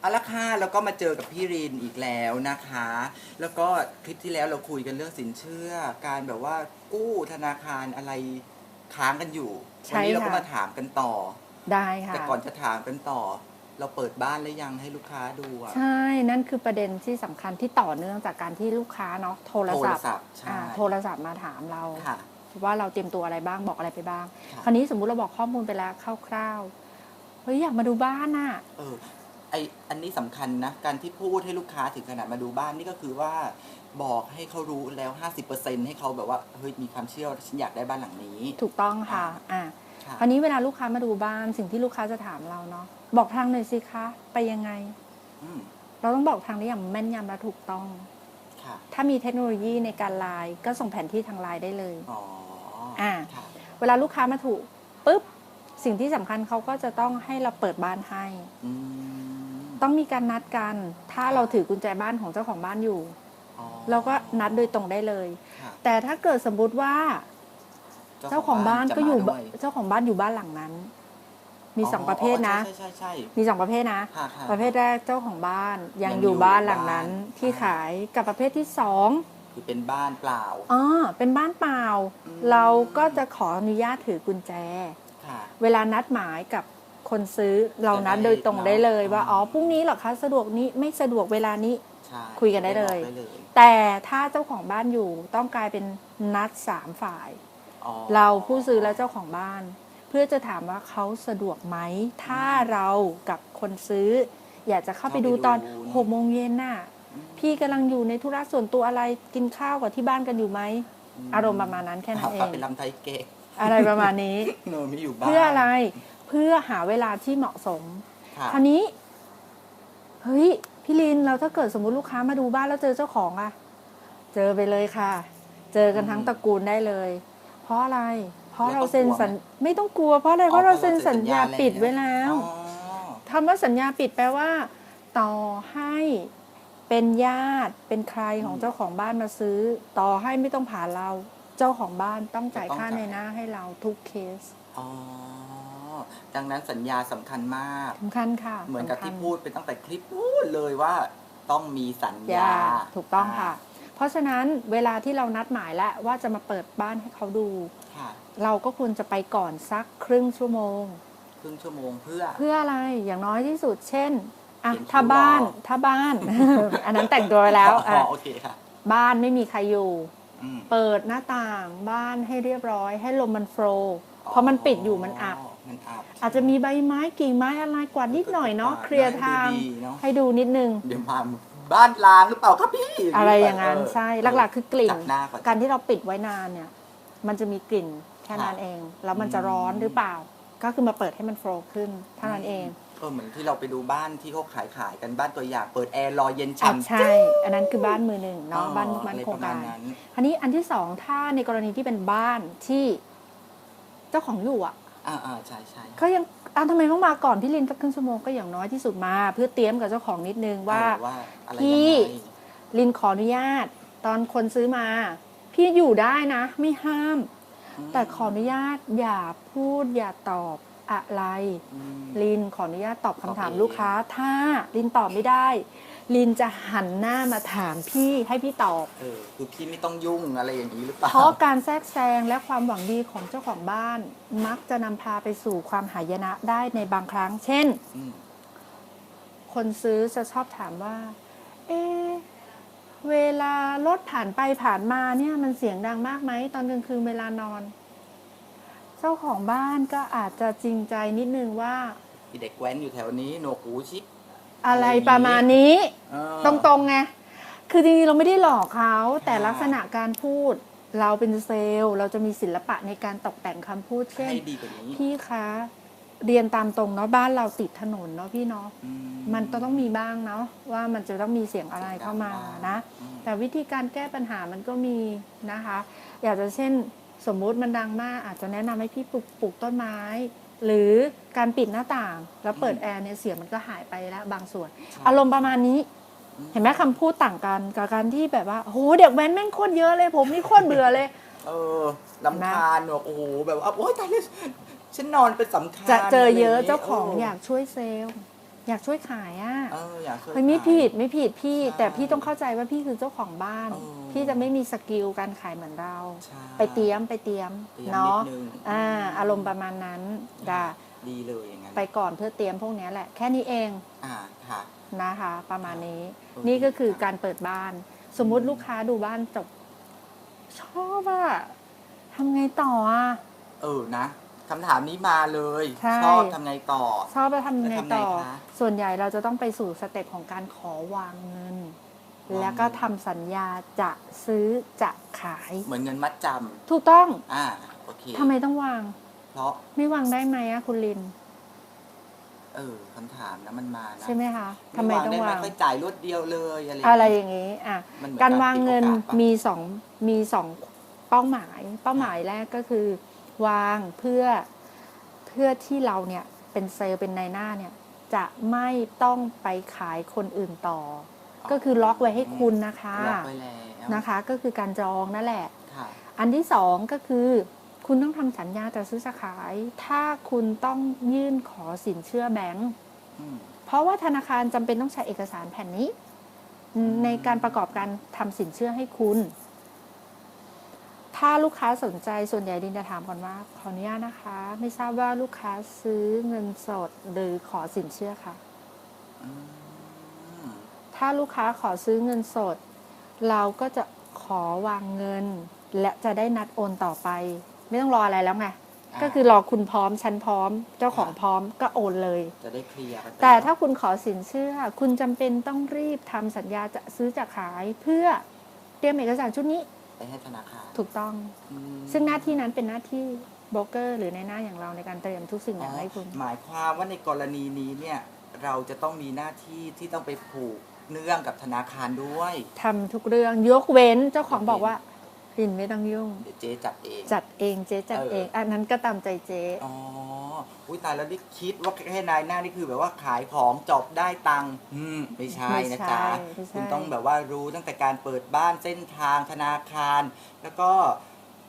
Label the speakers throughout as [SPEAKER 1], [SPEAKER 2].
[SPEAKER 1] เอาละค่ะแล้วก็มาเจอกับพี่รินอีกแล้วนะคะ แล้วก็คลิปที่แล้วเราคุยกันเรื่องสินเชื่อ การแบบว่ากู้ธนาคารอะไรค้างกันอยู่
[SPEAKER 2] ใช่
[SPEAKER 1] วันี้เราก็
[SPEAKER 2] ค่ะ
[SPEAKER 1] มาถามกันต่อ
[SPEAKER 2] ได้ค่ะ
[SPEAKER 1] แต่ก่อนจะถามกันต่อ เราเปิดบ้านแล้วยังให้ลูกค้าดูอะ
[SPEAKER 2] ใช่นั่นคือประเด็นที่สำคัญที่ต่อเนื่องจากการที่ลูกค้าเนาะโทร
[SPEAKER 1] โทร
[SPEAKER 2] ศัพท์
[SPEAKER 1] ศัพท์ใช่
[SPEAKER 2] อ่าโทรศัพท์มาถามเรา
[SPEAKER 1] ค่ะ
[SPEAKER 2] ว่าเราเตรียมตัวอะไรบ้างบอกอะไรไปบ้าง
[SPEAKER 1] ค่ะ
[SPEAKER 2] คราวนี้สมมุติเราบอกข้อมูลไปแล้วคร่าวๆเฮ้ยอยากมาดูบ้านน่ะ
[SPEAKER 1] เออ ไออันนี้สำคัญนะ การที่พูดให้ลูกค้าถึงขนาดมาดูบ้านนี่ก็คือว่าบอกให้เขารู้แล้ว 50%ให้เขาแบบว่าเฮ้ยมีความเชื่อว่าฉันอยากได้บ้านหลังนี้
[SPEAKER 2] ถูกต้องค่ะอ่า
[SPEAKER 1] ค่ะ
[SPEAKER 2] คราวนี้เวลาลูกค้ามาดูบ้านสิ่งที่ลูกค้าจะถามเราเนาะบอกทางหน่อยสิคะ ไปยังไง
[SPEAKER 1] อืม
[SPEAKER 2] เราต้องบอกทางได้อย่างแม่นยำและถูกต้อง
[SPEAKER 1] ค่ะ
[SPEAKER 2] ถ้ามีเทคโนโลยีในการไลน์ก็ส่งแผนที่ทางไลน์ได้เลย
[SPEAKER 1] อ๋อ
[SPEAKER 2] อ่า
[SPEAKER 1] ค่ะ
[SPEAKER 2] เวลาลูกค้ามาถูกปุ๊บสิ่งที่สำคัญเขาก็จะต้องให้เราเปิดบ้านให้
[SPEAKER 1] อืม
[SPEAKER 2] ต้องมีการนัดกัน ถ้าเราถือกุญแจบ้านของเจ้าของบ้านอยู่
[SPEAKER 1] อ๋อ
[SPEAKER 2] เราก็นัดโดยตรงได้เลย
[SPEAKER 1] ค่ะ
[SPEAKER 2] แต่ถ้าเกิดสมมุติว่าเจ้าของบ้าน
[SPEAKER 1] จะ
[SPEAKER 2] ก็อยู่
[SPEAKER 1] มด้วย
[SPEAKER 2] เจ้าของบ้านอยู่บ้านหลังนั้น มีสองประเภทนะ
[SPEAKER 1] ใช่ใช่ใช่
[SPEAKER 2] มีสองประเภทนะ
[SPEAKER 1] ค่ะค่ะ
[SPEAKER 2] ประเภทแรกเจ้าของบ้านยัง
[SPEAKER 1] ยัง
[SPEAKER 2] อ
[SPEAKER 1] อยู่
[SPEAKER 2] ยู่บ้านหลังนั้น
[SPEAKER 1] บ้าน
[SPEAKER 2] ที่
[SPEAKER 1] อ่า
[SPEAKER 2] ขายกับประเภทที่สอง
[SPEAKER 1] คือเป็นบ้านเปล่า
[SPEAKER 2] อ๋อเป็นบ้านเปล่า
[SPEAKER 1] อืม
[SPEAKER 2] เราก็จะขออนุญาตถือกุญแจ
[SPEAKER 1] ค่ะ
[SPEAKER 2] เวลานัดหมายกับ คนซื้อเรานัด
[SPEAKER 1] จะได้
[SPEAKER 2] โดยตรงได้เลยว่า
[SPEAKER 1] เนาะ
[SPEAKER 2] อ๋อพรุ่งนี้เหรอคะสะดวกนี้ไม่สะดวกเวลานี้
[SPEAKER 1] ใช่
[SPEAKER 2] คุยกันได้เลย
[SPEAKER 1] บอกเลย
[SPEAKER 2] แต่ถ้าเจ้าของบ้านอยู่ต้องกลายเป็นนัดสามฝ่าย
[SPEAKER 1] อ๋อ
[SPEAKER 2] เราผู้ซื้อและเจ้าของบ้าน เพื่อจะถามว่าเขาสะดวกไหม ถ้าเรากับคนซื้อ อยากจะเข้าไปดูตอนหกโมงเย็นน่ะ
[SPEAKER 1] อืม
[SPEAKER 2] พี่กำลังอยู่ในธุระส่วนตัวอะไรกินข้าวกับที่บ้านกันอยู่ไหม อารมณ์ประมาณนั้นแค่นั้นเอ
[SPEAKER 1] เอา
[SPEAKER 2] ง
[SPEAKER 1] เป็นลำไทยเก๊ก
[SPEAKER 2] อะไรประมาณนี้
[SPEAKER 1] โนไม่อยู่บ้าน
[SPEAKER 2] เพื่ออะไร เพื่อหาเวลาที่เหมาะสม
[SPEAKER 1] ค่ะ
[SPEAKER 2] คราวนี้เฮ้ยพี่ลินเราถ้าเกิดสมมุติลูกค้ามาดูบ้านแล้วเจอเจ้าของอะเจอไปเลยค่ะ เจอกันทั้งตระกูลได้เลย เพราะอะไร เพราะเราเซ็นสัญไม่ต้องกลัวเพราะอะไรเพราะเราเซ็นสัญญาปิดไว้แล้ว
[SPEAKER 1] อ๋อ
[SPEAKER 2] คำว่าสัญญาปิดแปลว่า ต่อให้เป็นญาติเป็นใครของเจ้าของบ้านมาซื้อ ต่อให้ไม่ต้องผ่านเรา เจ้าของบ้านต้องจ่ายค่าในหน้าให้เราทุกเคส
[SPEAKER 1] อ๋อ ดังนั้นสัญญาสำคัญมาก
[SPEAKER 2] สำคัญค่ะ
[SPEAKER 1] เหมือนกับ
[SPEAKER 2] สำคัญ
[SPEAKER 1] ที่พูดเป็นตั้งแต่คลิปพูดเลยว่าต้องมีสัญญา
[SPEAKER 2] ยาถูกต้องค่ะ เพราะฉะนั้นเวลาที่เรานัดหมายแล้วว่าจะมาเปิดบ้านให้เขาดู
[SPEAKER 1] ค่ะ
[SPEAKER 2] เราก็ควรจะไปก่อนสักครึ่งชั่วโมง
[SPEAKER 1] ครึ่งชั่วโมงเพื่อ
[SPEAKER 2] เพื่ออะไรอย่างน้อยที่สุด เช่นอะ
[SPEAKER 1] เขียนคิว
[SPEAKER 2] ถ้าบ้าน
[SPEAKER 1] รอ
[SPEAKER 2] ถ้าบ้าน อันนั้นแต่งตัวไว้แล้ว
[SPEAKER 1] อ๋
[SPEAKER 2] อะ
[SPEAKER 1] อโอเคค่ะ
[SPEAKER 2] บ้านไม่มีใครอยู่
[SPEAKER 1] อืม
[SPEAKER 2] เปิดหน้าต่างบ้านให้เรียบร้อย ให้ลมมันโฟลว์พอมันปิดอยู่มันอับ
[SPEAKER 1] มันอับ
[SPEAKER 2] อาจจะมีใบไม้กิ่งไม้อะไรกวาดนิดหน่อยเนาะ
[SPEAKER 1] กวาด
[SPEAKER 2] เคลียร์ทาง
[SPEAKER 1] ให้ดูดีเนอะ
[SPEAKER 2] ให้ดูนิดนึง
[SPEAKER 1] เดี๋ยวมาบ้านล้างหรือเปล่าครับพี่
[SPEAKER 2] อะไรอย่างนั้น
[SPEAKER 1] เใช่
[SPEAKER 2] หลักๆคือกลิ่น
[SPEAKER 1] จับหน้าก่อน
[SPEAKER 2] การที่เราปิดไว้นานเนี่ย มันจะมีกลิ่นแค่นั้น
[SPEAKER 1] ค่ะ
[SPEAKER 2] เอง แล้วมันจะร้อนหรือเปล่า ก็คือมาเปิดให้มันโฟล์ขึ้นเท่านั้นเอง
[SPEAKER 1] เออเหมือนที่เราไปดูบ้านที่เขาขายขายกันบ้านตัวอย่างเปิดแอร์รอเย็น
[SPEAKER 2] อะ
[SPEAKER 1] ฉ่ำ
[SPEAKER 2] ใช่ อันนั้นคือบ้านมือหนึ่งเนาะบ้าน
[SPEAKER 1] อ๋อ
[SPEAKER 2] บ้าน
[SPEAKER 1] อะไร
[SPEAKER 2] โครงการ
[SPEAKER 1] ประมาณนั้น
[SPEAKER 2] อันนี้อันที่สองถ้าในกรณีที่เป็นบ้านที่ เจ้าของอยู่อะ
[SPEAKER 1] อ่าอ่าใช่ใช่
[SPEAKER 2] เขายังอะทำไมต้องมาก่อนพี่ลินสักครึ่งชั่วโมงก็อย่างน้อยที่สุดมา เพื่อเตรียมกับเจ้าของนิดนึงว่า
[SPEAKER 1] เออว่าอะไร
[SPEAKER 2] พี่
[SPEAKER 1] ยังไง
[SPEAKER 2] ลินขออนุญาต ตอนคนซื้อมา พี่อยู่ได้นะ ไม่ห้าม
[SPEAKER 1] ม
[SPEAKER 2] แต่ขออนุญาตอย่าพูดอย่าตอบอะไร
[SPEAKER 1] อืม
[SPEAKER 2] ลินขออนุญาตตอบคำถาม
[SPEAKER 1] ตอบเอง
[SPEAKER 2] ลูกค้า ถ้าลินตอบไม่ได้ ลินจะหันหน้ามาถามพี่ให้พี่ตอบ
[SPEAKER 1] เออคือพี่ไม่ต้องยุ่งอะไรอย่างนี้หรือเปล่า
[SPEAKER 2] เพราะการแทรกแซงและความหวังดีของเจ้าของบ้าน มักจะนำพาไปสู่ความหายนะได้ในบางครั้ง เช่น
[SPEAKER 1] อืม
[SPEAKER 2] คนซื้อจะชอบถามว่า เอะเวลารถผ่านไปผ่านมาเนี่ยมันเสียงดังมากไหมตอนกลางคืนเวลานอน เจ้าของบ้านก็อาจจะจริงใจนิดนึงว่า
[SPEAKER 1] มีเด็กแว้นอยู่แถวนี้หนวกหูชิป
[SPEAKER 2] อะไร
[SPEAKER 1] อะไรอย่างนี้
[SPEAKER 2] ประมาณนี้
[SPEAKER 1] เออ
[SPEAKER 2] ตรงๆไงคือจริงๆเราไม่ได้หลอกเขาแต่
[SPEAKER 1] ค่ะ
[SPEAKER 2] ลักษณะการพูดเราเป็นเซลล์ เราจะมีศิลปะในการตกแต่งคำพูด เช่น
[SPEAKER 1] ให้ดีกว่านี้
[SPEAKER 2] พี่คะเรียนตามตรงเนาะบ้านเราติดถนนเนาะพี่เนาะ
[SPEAKER 1] อื
[SPEAKER 2] มันต้องต้องมีบ้างเนาะว่ามันจะต้องมีเสียงอะไรเข้ามานะ
[SPEAKER 1] อืม
[SPEAKER 2] แต่วิธีการแก้ปัญหามันก็มีนะคะ อยากจะเช่นสมมุติมันดังมากอาจจะแนะนำให้พี่ปลูกปลูกต้นไม้ หรือการปิดหน้าต่างแล้วเปิดแอร์เนี่ยเสียงมันก็หายไปแล้วบางส่วน
[SPEAKER 1] ใช่
[SPEAKER 2] อารมณ์ประมาณนี้
[SPEAKER 1] อืม
[SPEAKER 2] เห็นไหมคำพูดต่างกันกับการที่แบบว่าโหเด็กแว้นแม่งโคตรเยอะเลย ผมนี่โคตรเบื่อเลย
[SPEAKER 1] เออลำคาญหนวกโอ้โหแบบว่าโอ๊ยตายเลยฉันนอนเป็นสำคัญ
[SPEAKER 2] จะเจอเยอะ
[SPEAKER 1] ไรย่งงี้
[SPEAKER 2] เจ้าของอยากช่วยเซลล์อยากช่วยขายอะ
[SPEAKER 1] เอออยากช่วย
[SPEAKER 2] เฮ้ยไม่
[SPEAKER 1] ขาย
[SPEAKER 2] ผิดไม่ผิดพี่
[SPEAKER 1] ใช่
[SPEAKER 2] แต่พี่ต้องเข้าใจว่าพี่คือเจ้าของบ้าน
[SPEAKER 1] เออ
[SPEAKER 2] พี่จะไม่มีสกิลการขายเหมือนเรา
[SPEAKER 1] ใช่
[SPEAKER 2] ไปเตรียมไปเตรียม
[SPEAKER 1] เตรียม
[SPEAKER 2] เนาะ
[SPEAKER 1] นิดนึง
[SPEAKER 2] อ่าอารมณ์ประมาณนั้นด่า
[SPEAKER 1] ดีเลยอย่างนั้น
[SPEAKER 2] ไปก่อนเพื่อเตรียมพวกเนี้ยแหละ แค่นี้เอง
[SPEAKER 1] อ่าค่ะ
[SPEAKER 2] นะคะ ประมาณนี้
[SPEAKER 1] โอเค
[SPEAKER 2] นี่ก็คือ
[SPEAKER 1] ครับ
[SPEAKER 2] การเปิดบ้าน สมมุติลูกค้าดูบ้านจบ ชอบอะทำไงต่ออะ
[SPEAKER 1] เออนะคำถามนี้มาเลย
[SPEAKER 2] ใช่
[SPEAKER 1] ชอบทำไงต่อ
[SPEAKER 2] ชอบแล้วทำยังไง
[SPEAKER 1] แล้วทำไง
[SPEAKER 2] ต่อ
[SPEAKER 1] คะ
[SPEAKER 2] ส่วนใหญ่เราจะต้องไปสู่สเต็ปของการขอวางเงิน
[SPEAKER 1] วางเงิน
[SPEAKER 2] แล้วก็ทำสัญญาจะซื้อจะขาย
[SPEAKER 1] เหมือนเงินมัดจ
[SPEAKER 2] ถูกต้องำ
[SPEAKER 1] อ่าโอเค
[SPEAKER 2] ทำไมต้องวาง
[SPEAKER 1] เพราะ
[SPEAKER 2] ไม่วางได้ไหมอะคุณลิน
[SPEAKER 1] เออคำถามนะมันมานะ
[SPEAKER 2] ใช่ไหมคะทำไมต้อง
[SPEAKER 1] ด้
[SPEAKER 2] วาง
[SPEAKER 1] ค่อยจ่ายรวดเดียวเลยอะไร
[SPEAKER 2] อะไรอย่างนี้อะ
[SPEAKER 1] มันเหมือน
[SPEAKER 2] การวางเงิน
[SPEAKER 1] ปิดโอกาสปะ
[SPEAKER 2] มีสองมีสองเป้าหมาย เป้าหมายแรกก็คือ วางเพื่อเพื่อที่เราเนี่ยเป็นเซลล์เป็นนายหน้าเนี่ยจะไม่ต้องไปขายคนอื่นต่อ ก็คือล็อกไว้ให้คุณนะคะ
[SPEAKER 1] ล็อกไว้แล้ว
[SPEAKER 2] นะคะ ก็คือการจองนั่นแหละ
[SPEAKER 1] ค่ะ
[SPEAKER 2] อันที่สองก็คือ คุณต้องทำสัญญาจะซื้อจะขาย ถ้าคุณต้องยื่นขอสินเชื่อแบงก์
[SPEAKER 1] อืม
[SPEAKER 2] เพราะว่าธนาคารจำเป็นต้องใช้เอกสารแผ่นนี้
[SPEAKER 1] อืม
[SPEAKER 2] ในการประกอบการทำสินเชื่อให้คุณ ถ้าลูกค้าสนใจส่วนใหญ่ดินจะถามก่อนว่า ขออนุญาตนะคะ ไม่ทราบว่าลูกค้าซื้อเงินสดหรือขอสินเชื่อค่ะ
[SPEAKER 1] อืม
[SPEAKER 2] ถ้าลูกค้าขอซื้อเงินสด เราก็จะขอวางเงิน และจะได้นัดโอนต่อไป ไม่ต้องรออะไรแล้วไงก็คือรอคุณพร้อมฉันพร้อม เจ้าของพร้อมก็โอนเลย
[SPEAKER 1] จะได้เคลียร์กันไป
[SPEAKER 2] แต่ถ้าคุณขอสินเชื่อ คุณจำเป็นต้องรีบทำสัญญาจะซื้อจะขายเพื่อเตรียมเอกสารชุดนี้
[SPEAKER 1] ไปให้ธนาคาร
[SPEAKER 2] ถูกต้อง
[SPEAKER 1] อืม
[SPEAKER 2] ซึ่งหน้าที่นั้นเป็นหน้าที่โบรกเกอร์ หรือในหน้าอย่างเราในการเตรียมทุกสิ่งอย่างให้คุณ
[SPEAKER 1] หมายความว่าในกรณีนี้เนี่ยเราจะต้องมีหน้าที่ที่ต้องไปผูก เนื่องกับธนาคารด้วย
[SPEAKER 2] ทำทุกเรื่องยกเว้นเจ้าของบอกว่ารินไม่ต้องยุ่ง
[SPEAKER 1] เดี๋ยวเจ๊จัดเอง
[SPEAKER 2] จัดเองเจ๊จัดเอง
[SPEAKER 1] เอออั
[SPEAKER 2] อันนั้นก็ตามใจเจ๊
[SPEAKER 1] อ๋อ อุ้ยตายแล้วนี่คิดว่าแค่นายหน้านี่คือแบบว่าขายของจบได้ตังค์อืมไม่ใช่นะจ๊ะ
[SPEAKER 2] ไม่ใช่
[SPEAKER 1] คุณต้องแบบว่ารู้ตั้งแต่การเปิดบ้านเส้นทางธนาคาร แล้วก็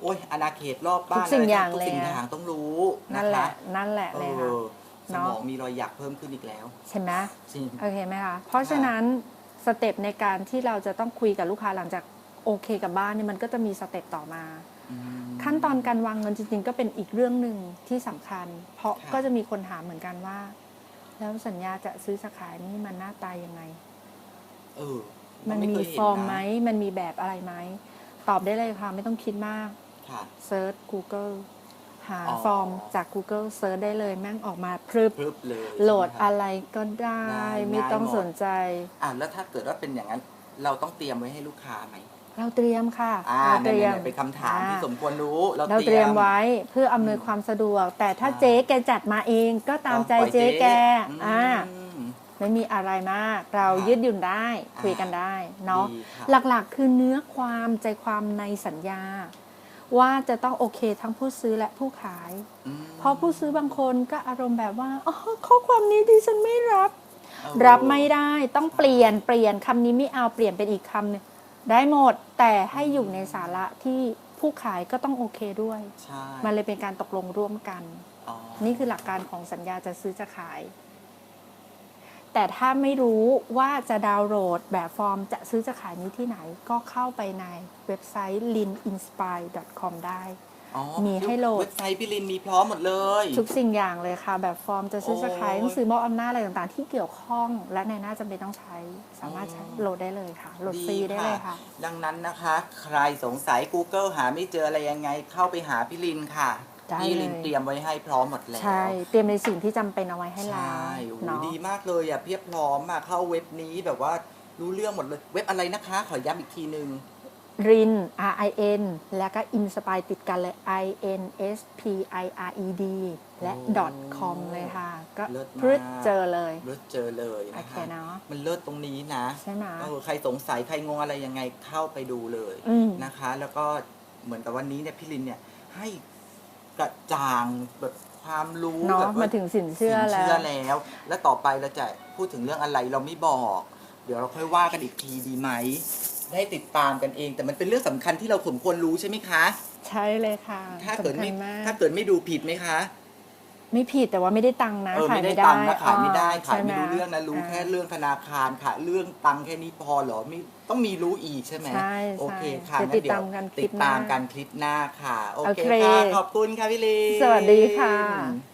[SPEAKER 1] โอ้ยอาณาเขตรอบบ้าน
[SPEAKER 2] ทุกสิ่งอย่าง
[SPEAKER 1] ทุก
[SPEAKER 2] เลย
[SPEAKER 1] สิ่ง
[SPEAKER 2] อะ
[SPEAKER 1] อย่างต้องรู้
[SPEAKER 2] นั่นแหละนั่นแหละ
[SPEAKER 1] เอ
[SPEAKER 2] เลยค่ะ
[SPEAKER 1] อส
[SPEAKER 2] เนอะ
[SPEAKER 1] มองมีรอยหยักเพิ่มขึ้นอีกแล้ว
[SPEAKER 2] ใช่ไหม
[SPEAKER 1] จริง
[SPEAKER 2] โอเคไหมคะเพราะฉะนั้นสเต็ปในการที่เราจะต้องคุยกับลูกค้าหลังจากโอเคกับบ้านเนี่ยมันก็จะมีสเต็ปต่อมา
[SPEAKER 1] อืม
[SPEAKER 2] ขั้นตอนการวางเงินจริงๆ ก็เป็นอีกเรื่องหนึ่งที่สำคัญ เพราะ
[SPEAKER 1] ครับ
[SPEAKER 2] ก็จะมีคนถามเหมือนกันว่า แล้วสัญญาจะซื้อจะขายนี่มันหน้าตายังไง
[SPEAKER 1] เออ
[SPEAKER 2] มัน
[SPEAKER 1] ไเค
[SPEAKER 2] มี
[SPEAKER 1] ยเห็
[SPEAKER 2] ฟอร์ม
[SPEAKER 1] นะ
[SPEAKER 2] ไหมมันมีแบบอะไรไหม ตอบได้เลยค่ะ ไม่ต้องคิดมาก
[SPEAKER 1] ค่ะ
[SPEAKER 2] เซิร์ช Google หา
[SPEAKER 1] อ๋อ
[SPEAKER 2] ฟอร์มจาก Google เซิร์ชได้เลยแม่งออกมาพรึบ
[SPEAKER 1] พรึบเลย
[SPEAKER 2] โหลด
[SPEAKER 1] ใช่ไมค
[SPEAKER 2] อะไรก็ได้
[SPEAKER 1] ได้
[SPEAKER 2] ไม่ต้อง
[SPEAKER 1] ง่ายหมด
[SPEAKER 2] สนใจ
[SPEAKER 1] อะแล้วถ้าเกิดว่าเป็นอย่างนั้น เราต้องเตรียมไว้ให้ลูกค้าไหม
[SPEAKER 2] เราเตรียมค่ะ
[SPEAKER 1] อ่า
[SPEAKER 2] เรา
[SPEAKER 1] เนี่
[SPEAKER 2] เตรียม
[SPEAKER 1] ยๆเป็นคำถามที่
[SPEAKER 2] อ่
[SPEAKER 1] สมควรรู้ เรา
[SPEAKER 2] เราเตรียมไว้เพื่ออำนวยความสะดวก แต่ถ้า
[SPEAKER 1] ใช่
[SPEAKER 2] เจ๊แกจัดมาเองก็ตามใจเจ๊แกอ่า
[SPEAKER 1] ม
[SPEAKER 2] ไม่มีอะไรมาก เรา
[SPEAKER 1] ครับ
[SPEAKER 2] ยืดหยุ่นได้
[SPEAKER 1] อ่า
[SPEAKER 2] คุยกันได้เนาะ
[SPEAKER 1] ดีครับ
[SPEAKER 2] หลักๆ คือเนื้อความใจความในสัญญา ว่าจะต้องโอเคทั้งผู้ซื้อและผู้ขาย
[SPEAKER 1] อืม
[SPEAKER 2] เพราะผู้ซื้อบางคนก็อารมณ์แบบว่าอ๋อข้อความนี้ดิฉันไม่รับ
[SPEAKER 1] เออ
[SPEAKER 2] รับไม่ได้ต้องเปลี่ยนเปลี่ยนคำนี้ไม่เอาเปลี่ยนเป็นอีกคำหนึงได้หมดแต่ให้อยู่ในสาระที่ผู้ขายก็ต้องโอเคด้วย
[SPEAKER 1] ใช่
[SPEAKER 2] มันเลยเป็นการตกลงร่วมกัน
[SPEAKER 1] อ๋อ
[SPEAKER 2] นี่คือหลักการของสัญญาจะซื้อจะขาย แต่ถ้าไม่รู้ว่าจะดาวน์โหลดแบบฟอร์มจะซื้อจะขายนี้ที่ไหน ก็เข้าไปในเว็บไซต์ lininspire.com ได้
[SPEAKER 1] อ๋อ
[SPEAKER 2] มีให้โหลด
[SPEAKER 1] เว็บไซต์พี่ลินมีพร้อมหมดเลย
[SPEAKER 2] ทุกสิ่งอย่างเลยค่ะ แบบฟอร์มจะซื้อจะขาย
[SPEAKER 1] โอ้ย
[SPEAKER 2] หนังสือมอบอำนาจอะไรต่างๆ ที่เกี่ยวข้อง และในหน้าจำเป็นต้องใช้ สามารถใช้
[SPEAKER 1] อ๋อ
[SPEAKER 2] โหลดได้เลยค่ะ โหลดฟรีได้เลยค่ะ
[SPEAKER 1] ดังนั้นนะคะ ใครสงสัย Google หาไม่เจออะไรยังไงเข้าไปหาพี่ลินค่ะ
[SPEAKER 2] ได้
[SPEAKER 1] พี่ลิน
[SPEAKER 2] เลย
[SPEAKER 1] เตรียมไว้ให้พร้อมหมดแล้ว
[SPEAKER 2] ใช่ เตรียมในสิ่งที่จำเป็นเอาไว้ให้เรา
[SPEAKER 1] ใช่โอ้โห
[SPEAKER 2] เนาะ
[SPEAKER 1] ดีมากเลยอะเพียบพร้อมอะเข้าเว็บนี้แบบว่ารู้เรื่องหมดเลย เว็บอะไรนะคะ ขอย้ำอีกทีหนึ่ง
[SPEAKER 2] ริน R I N แล้วก็ inspire ติดกันเลย I N S P I R E D และ
[SPEAKER 1] โอ้
[SPEAKER 2] .com เลยค่ะ ก็
[SPEAKER 1] เลิศมาก
[SPEAKER 2] พรึดเจอเลย
[SPEAKER 1] เลิศเจอเลย
[SPEAKER 2] โอ
[SPEAKER 1] นะ
[SPEAKER 2] เค
[SPEAKER 1] คะ
[SPEAKER 2] เนาะ
[SPEAKER 1] มันเลิศตรงนี้นะ
[SPEAKER 2] ใช่ไหม
[SPEAKER 1] เออใครสงสัย ใครงงอะไรยังไงเข้าไปดูเลย
[SPEAKER 2] อืม
[SPEAKER 1] นะคะ แล้วก็เหมือนกับวันนี้เนี่ยพี่ลินเนี่ยให้ กระจ่างแบบความรู้
[SPEAKER 2] เนาะ
[SPEAKER 1] แบบว่
[SPEAKER 2] มาถึงสินเชื่อ
[SPEAKER 1] สิน
[SPEAKER 2] แล้
[SPEAKER 1] เชื่อ
[SPEAKER 2] ว
[SPEAKER 1] แล้ว แล้วต่อไปเราจะพูดถึงเรื่องอะไรเราไม่บอก เดี๋ยวเราค่อยว่ากันอีกทีดีไหม ได้ติดตามกันเอง แต่มันเป็นเรื่องสำคัญที่เราสมควรรู้ใช่ไหมคะ
[SPEAKER 2] ใช่เลยค่ะ
[SPEAKER 1] ถ้าเกิดไม่
[SPEAKER 2] สำคัญมาก
[SPEAKER 1] ถ้าเกิดไม่ดูผิดไหมคะ
[SPEAKER 2] ไม่ผิดแต่ว่าไม่ได้ตังค์นะ
[SPEAKER 1] เออ
[SPEAKER 2] ขาย
[SPEAKER 1] ไม่ได้
[SPEAKER 2] ไม่ได้
[SPEAKER 1] ตังค์นะขายไม่ได้
[SPEAKER 2] อ๋อ
[SPEAKER 1] ขาย
[SPEAKER 2] ใช่ห
[SPEAKER 1] ไม่รู้เรื่องนะรู้าแค่เรื่องธนาคารค่ะเรื่องตังค์แค่นี้พอเหรอไม่ต้องมีรู้อีกใช่ไหม
[SPEAKER 2] ใช่
[SPEAKER 1] โอเคค่ะ
[SPEAKER 2] ใช่
[SPEAKER 1] งั้น
[SPEAKER 2] เดี๋ยวติดตามกันคลิ
[SPEAKER 1] ติ
[SPEAKER 2] ป
[SPEAKER 1] ด
[SPEAKER 2] หน้า
[SPEAKER 1] ตามกันคลิปหน้าค่ะ โอ
[SPEAKER 2] โอ
[SPEAKER 1] เค
[SPEAKER 2] เค
[SPEAKER 1] ค่ะขอบคุณค่ะพี่ลี
[SPEAKER 2] สวัสดีค่ะ